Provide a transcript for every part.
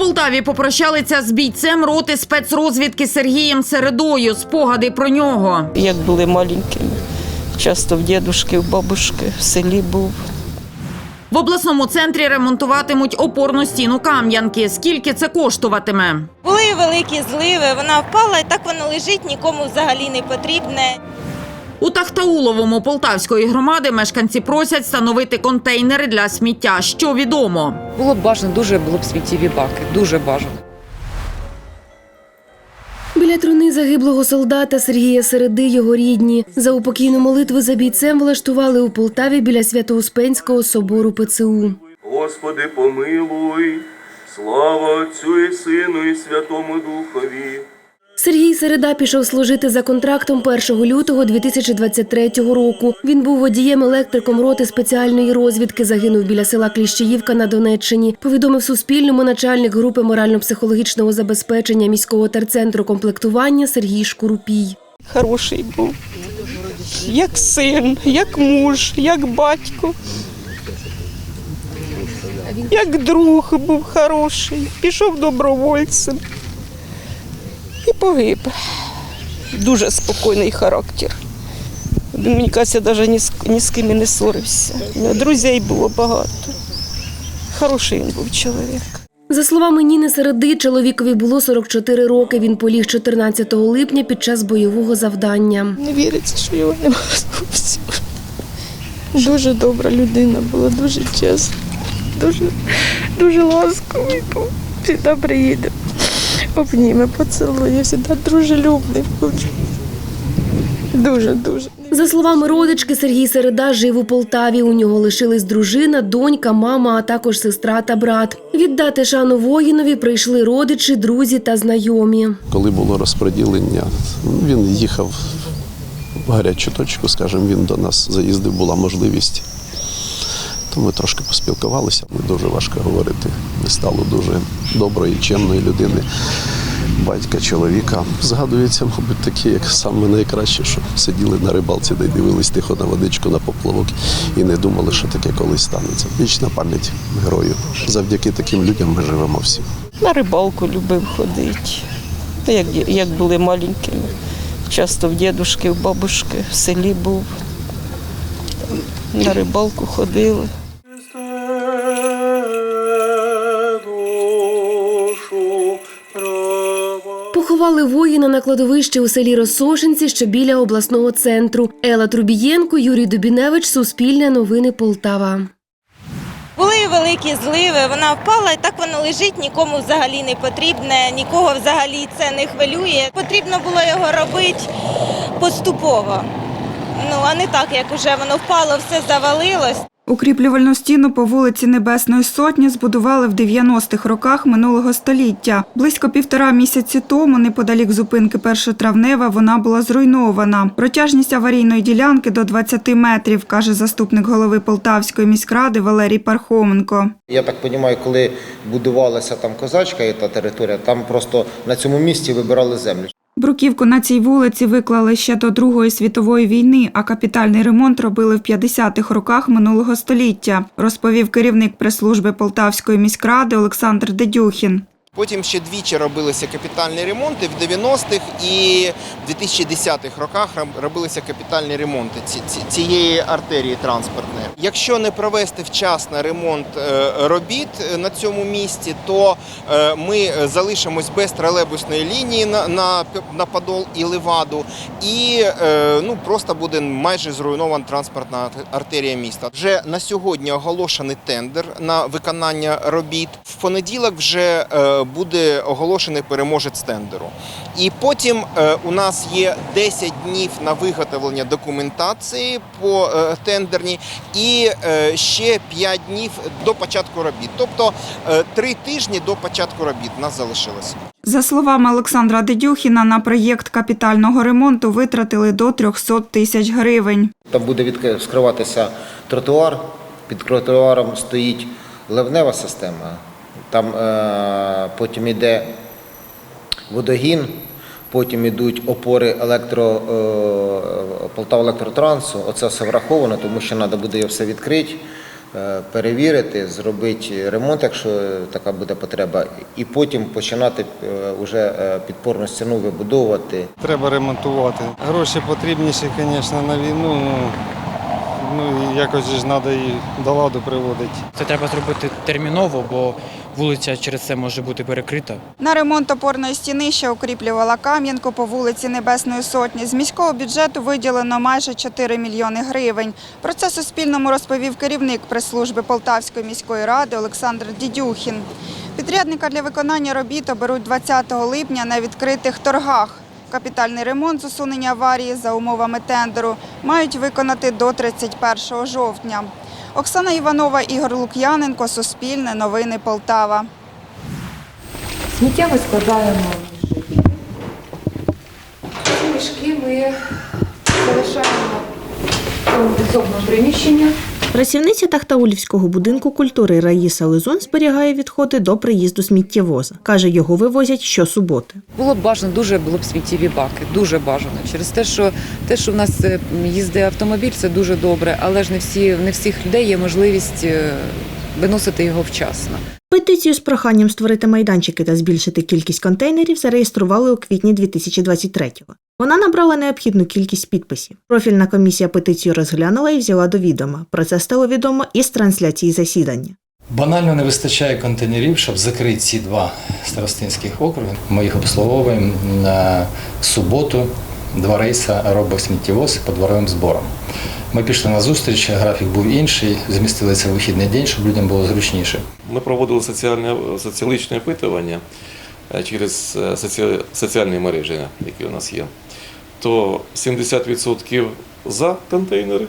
Полтаві попрощалися з бійцем роти спецрозвідки Сергієм Середою. Спогади про нього. як були маленькими. Часто в дідушки, в бабушки в селі був. В обласному центрі ремонтуватимуть опорну стіну Кам'янки. Скільки це коштуватиме? Були великі зливи, вона впала і так воно лежить, нікому взагалі не потрібне. У Тахтауловому Полтавської громади мешканці просять встановити контейнери для сміття. Що відомо? Було б бажано, дуже було б сміттєві баки, дуже бажано. Біля труни загиблого солдата Сергія Середи його рідні. За упокійну молитву за бійцем влаштували у Полтаві біля Свято-Успенського собору ПЦУ. Господи, помилуй, слава Отцю і Сину і Святому Духові. Сергій Середа пішов служити за контрактом 1 лютого 2023 року. Він був водієм-електриком роти спеціальної розвідки. Загинув біля села Кліщеївка на Донеччині. Повідомив Суспільному начальник групи морально-психологічного забезпечення міського терцентру комплектування Сергій Шкурупій. Хороший був. Як син, як муж, як батько. Як друг був хороший. Пішов добровольцем погиб. Дуже спокійний характер. Він, мені кажеться, навіть ні з, ні з ким і не ссорився. Друзей було багато. Хороший він був чоловік. За словами Ніни Середи, чоловікові було 44 роки. Він поліг 14 липня під час бойового завдання. Не віриться, що його немає зовсім. Дуже добра людина була, дуже чесна, дуже, дуже ласковий був. Завжди приїде, обніме, поцілує, завжди дружелюбний. Дуже, дуже. За словами родички, Сергій Середа жив у Полтаві. У нього лишились дружина, донька, мама, а також сестра та брат. Віддати шану воїнові прийшли родичі, друзі та знайомі. Коли було розподілення, він їхав в гарячу точку, скажімо, він до нас заїздив, була можливість. Ми трошки поспілкувалися. Дуже важко говорити. Не стало дуже доброї, чемної людини, батька, чоловіка. Згадується, мабуть, такі, як саме найкраще, що сиділи на рибалці, де дивились тихо на водичку, на поплавок і не думали, що таке колись станеться. Вічна пам'ять герою. Завдяки таким людям ми живемо всі. На рибалку любив ходити. Як, як були маленькими. Часто в дідушки, в бабушки в селі був. На рибалку ходили. Поховали воїна на кладовищі у селі Росошинці, що біля обласного центру. Ела Трубієнко, Юрій Дубіневич, Суспільне новини Полтава. Були великі зливи, вона впала і так воно лежить, нікому взагалі не потрібне, нікого взагалі це не хвилює. Потрібно було його робити поступово. Ну, а не так, як уже воно впало, все завалилось. Укріплювальну стіну по вулиці Небесної Сотні збудували в 90-х роках минулого століття. Близько півтора місяці тому, неподалік зупинки першотравнева, вона була зруйнована. Протяжність аварійної ділянки до 20 метрів, каже заступник голови Полтавської міськради Валерій Пархоменко. Я так розумію, коли будувалася там козачка і та територія, там просто на цьому місці вибирали землю. Бруківку на цій вулиці виклали ще до Другої світової війни, а капітальний ремонт робили в 50-х роках минулого століття, розповів керівник прес-служби Полтавської міськради Олександр Дедюхін. Потім ще двічі робилися капітальні ремонти в 90-х і в 2010-х роках робилися капітальні ремонти ці- ці- цієї артерії транспортної. Якщо не провести вчасно ремонт е, робіт е, на цьому місці, то е, ми залишимось без тролейбусної лінії на, на, Подол і Леваду, і ну просто буде майже зруйнована транспортна артерія міста. Вже на сьогодні оголошений тендер на виконання робіт. В понеділок вже буде оголошений переможець тендеру. І потім е, у нас є 10 днів на виготовлення документації по е, тендерній і е, ще 5 днів до початку робіт. Тобто е, 3 тижні до початку робіт нас залишилося. За словами Олександра Дедюхіна, на проєкт капітального ремонту витратили до 300 тисяч гривень. Там буде відкри- скриватися тротуар. Під тротуаром стоїть ливнева система. Там е, потім йде водогін, потім йдуть опори електро, е, Полтава електротрансу. Оце все враховано, тому що треба буде все відкрити. е, перевірити, зробити ремонт, якщо така буде потреба, і потім починати е, уже е, підпорну стіну вибудовувати. Треба ремонтувати. Гроші потрібніші, звісно, на війну. Ну, ну якось ж треба і до ладу приводити. Це треба зробити терміново, бо вулиця через це може бути перекрита. На ремонт опорної стіни ще укріплювала Кам'янку по вулиці Небесної Сотні. З міського бюджету виділено майже 4 мільйони гривень. Про це Суспільному розповів керівник прес-служби Полтавської міської ради Олександр Дідюхін. Підрядника для виконання робіт оберуть 20 липня на відкритих торгах. Капітальний ремонт з усунення аварії за умовами тендеру мають виконати до 31 жовтня. Оксана Іванова, Ігор Лук'яненко, Суспільне, Новини Полтава. Сміття ми складаємо в мішки. Мішки ми залишаємо у підсобному приміщенні. Працівниця Тахтаулівського будинку культури Раїса Лизун зберігає відходи до приїзду сміттєвоза. Каже, його вивозять щосуботи. Було б бажано, дуже було б сміттєві баки, дуже бажано. Через те, що те, що в нас е, їздить автомобіль, це дуже добре, але ж не всі не всіх людей є можливість е, виносити його вчасно. Петицію з проханням створити майданчики та збільшити кількість контейнерів зареєстрували у квітні 2023-го. Вона набрала необхідну кількість підписів. Профільна комісія петицію розглянула і взяла до відома. Про це стало відомо із трансляції засідання. Банально не вистачає контейнерів, щоб закрити ці два старостинських округи. Ми їх обслуговуємо на суботу. Два рейси робить сміттєвоз по дворовим зборам. Ми пішли на зустріч, графік був інший, змістили це в вихідний день, щоб людям було зручніше. Ми проводили соціальне соціологічне опитування е, через е, соці- соціальні мережі, які у нас є. То 70% за контейнери,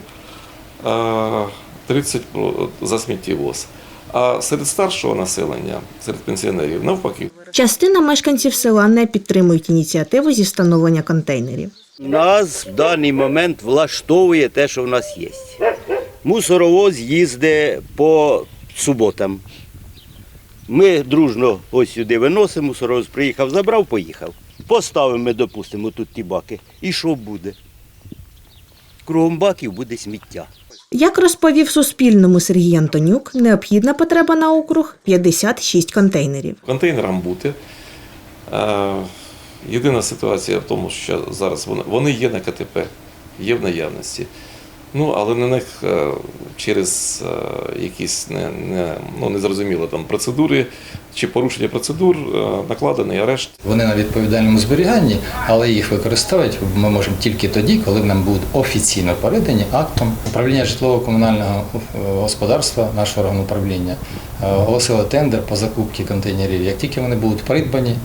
а 30% за сміттєвоз. А серед старшого населення, серед пенсіонерів, навпаки. Частина мешканців села не підтримують ініціативу зі встановлення контейнерів. Нас в даний момент влаштовує те, що в нас є. Мусоровоз їздить по суботам. Ми дружно ось сюди виносимо, мусоровоз приїхав, забрав, поїхав. Поставимо ми, допустимо, тут ті баки. І що буде? Кругом баків буде сміття. Як розповів Суспільному Сергій Антонюк, необхідна потреба на округ 56 контейнерів. контейнерам бути. Е, Єдина ситуація в тому, що зараз вони, вони є на КТП, є в наявності. Ну, але на них е, через е, якісь не, не, ну, незрозумілі там процедури чи порушення процедур е, накладений арешт. Вони на відповідальному зберіганні, але їх використовувати ми можемо тільки тоді, коли нам будуть офіційно передані актом управління житлово-комунального господарства, нашого органу управління, оголосило тендер по закупці контейнерів. Як тільки вони будуть придбані,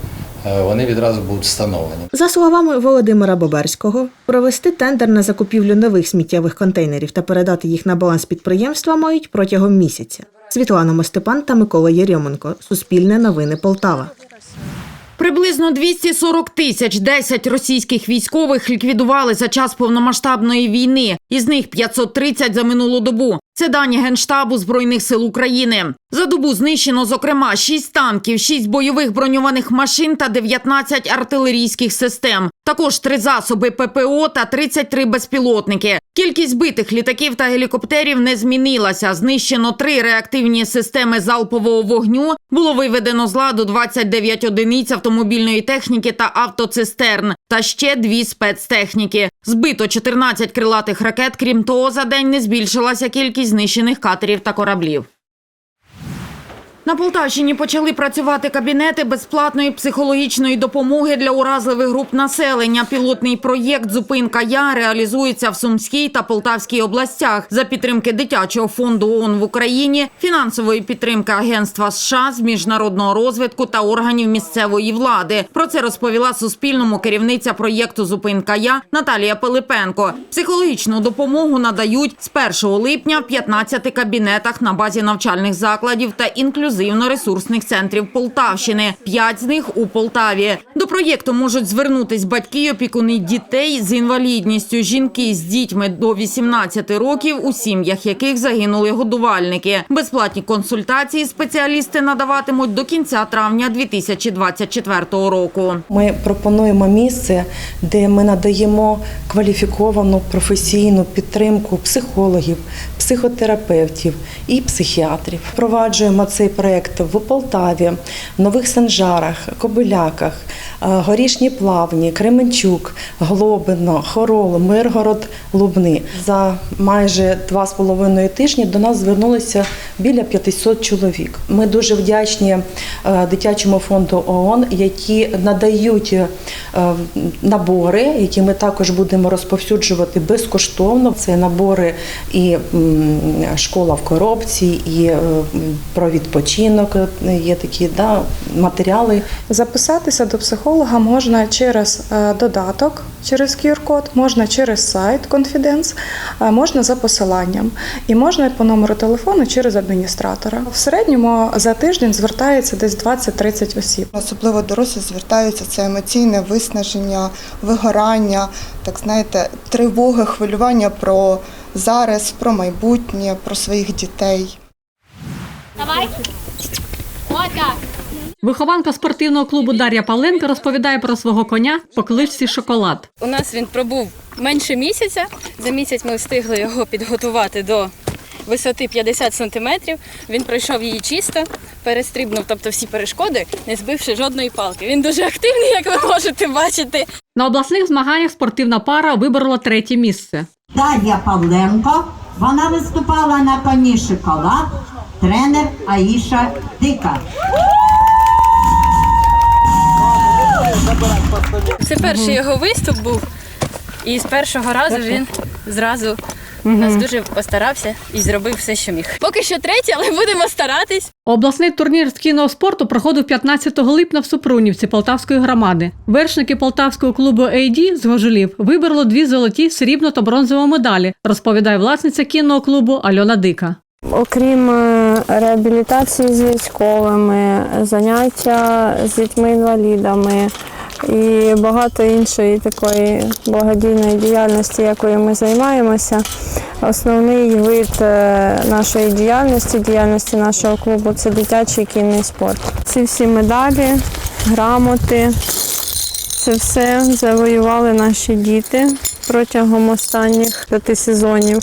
вони відразу будуть встановлені. За словами Володимира Боберського, провести тендер на закупівлю нових сміттєвих контейнерів та передати їх на баланс підприємства мають протягом місяця. Світлана Мостепан та Микола Єрьоменко. Суспільне новини Полтава. Приблизно 240 тисяч 10 російських військових ліквідували за час повномасштабної війни. Із них 530 за минулу добу. Це дані Генштабу Збройних сил України. За добу знищено, зокрема, 6 танків, 6 бойових броньованих машин та 19 артилерійських систем. Також три засоби ППО та 33 безпілотники. Кількість збитих літаків та гелікоптерів не змінилася. Знищено три реактивні системи залпового вогню. Було виведено з ладу 29 одиниць автомобільної техніки та автоцистерн, та ще дві спецтехніки. Збито 14 крилатих ракет. Крім того, за день не збільшилася кількість знищених катерів та кораблів. На Полтавщині почали працювати кабінети безплатної психологічної допомоги для уразливих груп населення. Пілотний проєкт Зупинка Я реалізується в Сумській та Полтавській областях за підтримки дитячого фонду ООН в Україні, фінансової підтримки Агентства США з міжнародного розвитку та органів місцевої влади. Про це розповіла Суспільному керівниця проєкту Зупинка Я Наталія Пилипенко. Психологічну допомогу надають з 1 липня в 15 кабінетах на базі навчальних закладів та інклюзивних інклюзивно-ресурсних центрів Полтавщини. П'ять з них у Полтаві. До проєкту можуть звернутись батьки й опікуни дітей з інвалідністю, жінки з дітьми до 18 років, у сім'ях яких загинули годувальники. Безплатні консультації спеціалісти надаватимуть до кінця травня 2024 року. Ми пропонуємо місце, де ми надаємо кваліфіковану професійну підтримку психологів, психотерапевтів і психіатрів. Впроваджуємо цей проект в Полтаві, Нових Санжарах, Кобиляках, е, Горішні Плавні, Кременчук, Глобино, Хорол, Миргород, Лубни. За майже два з половиною тижні до нас звернулося біля 500 чоловік. Ми дуже вдячні е, дитячому фонду ООН, які надають е, набори, які ми також будемо розповсюджувати безкоштовно. Це набори і школа в коробці, і е, про відпочинок є такі да, матеріали. Записатися до психолога можна через додаток, через QR-код, можна через сайт Confidence, можна за посиланням і можна по номеру телефону через адміністратора. В середньому за тиждень звертається десь 20-30 осіб. Особливо дорослі звертаються це емоційне виснаження, вигорання, так знаєте, тривоги, хвилювання про зараз, про майбутнє, про своїх дітей. Давай. Отак. Вихованка спортивного клубу Дар'я Павленко розповідає про свого коня по кличці Шоколад. У нас він пробув менше місяця. За місяць ми встигли його підготувати до висоти 50 сантиметрів. Він пройшов її чисто, перестрибнув, тобто всі перешкоди, не збивши жодної палки. Він дуже активний, як ви можете бачити. На обласних змаганнях спортивна пара виборола третє місце. Дар'я Павленко. Вона виступала на коні шоколад, тренер Аїша Дика. Це перший його виступ був, і з першого разу він зразу нас дуже постарався і зробив все, що міг. Поки що третій, але будемо старатись. Обласний турнір з кінного спорту проходив 15 липня в Супрунівці Полтавської громади. Вершники полтавського клубу «AD» з Гожулів вибрали дві золоті, срібно та бронзові медалі, розповідає власниця кінного клубу Альона Дика. Окрім е, реабілітації з військовими, заняття з дітьми-інвалідами і багато іншої такої благодійної діяльності, якою ми займаємося. Основний вид е, нашої діяльності, діяльності нашого клубу це дитячий кінний спорт. Ці всі медалі, грамоти, це все завоювали наші діти протягом останніх п'яти сезонів.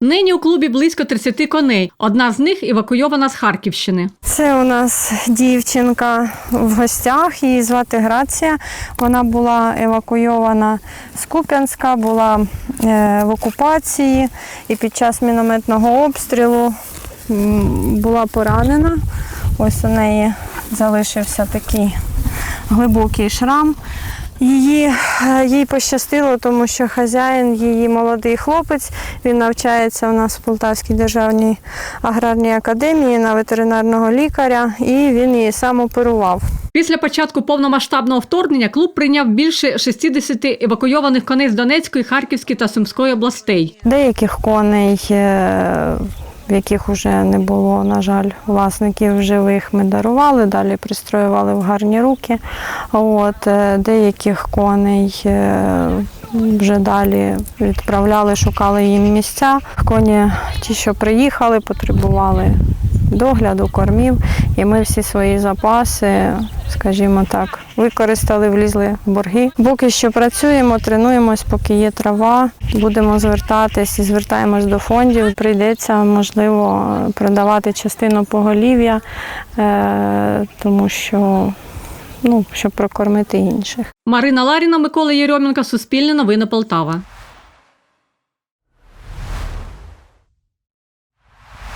Нині у клубі близько 30 коней. Одна з них евакуйована з Харківщини. Це у нас дівчинка в гостях, її звати Грація. Вона була евакуйована з Куп'янська, була е, в окупації і під час мінометного обстрілу була поранена. Ось у неї залишився такий глибокий шрам. Її, е, їй пощастило, тому що хазяїн, її молодий хлопець, він навчається у нас в Полтавській державній аграрній академії на ветеринарного лікаря, і він її сам оперував. Після початку повномасштабного вторгнення клуб прийняв більше 60 евакуйованих коней з Донецької, Харківської та Сумської областей. Деяких коней, е, в яких вже не було, на жаль, власників живих, ми дарували, далі пристроювали в гарні руки. От, е, деяких коней е, вже далі відправляли, шукали їм місця. Коні, ті, що приїхали, потребували догляду, кормів, і ми всі свої запаси, скажімо так, використали, влізли в борги. Поки що працюємо, тренуємось, поки є трава. Будемо звертатись і звертаємось до фондів. Прийдеться, можливо, продавати частину поголів'я, е, тому що ну, щоб прокормити інших. Марина Ларіна, Микола Єрьоменко, Суспільне новини Полтава.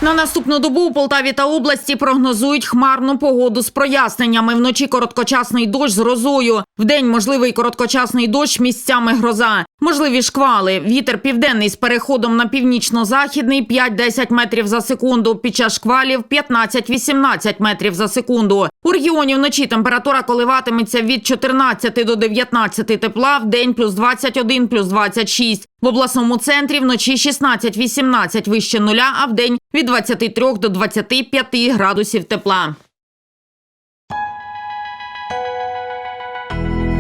На наступну добу у Полтаві та області прогнозують хмарну погоду з проясненнями. Вночі короткочасний дощ з грозою. Вдень можливий короткочасний дощ місцями гроза. Можливі шквали. Вітер південний з переходом на північно-західний 5-10 метрів за секунду. Під час шквалів 15-18 метрів за секунду. У регіоні вночі температура коливатиметься від 14 до 19 тепла, в день плюс 21, плюс 26. В обласному центрі вночі 16-18 вище нуля, а в день від 23 до 25 градусів тепла.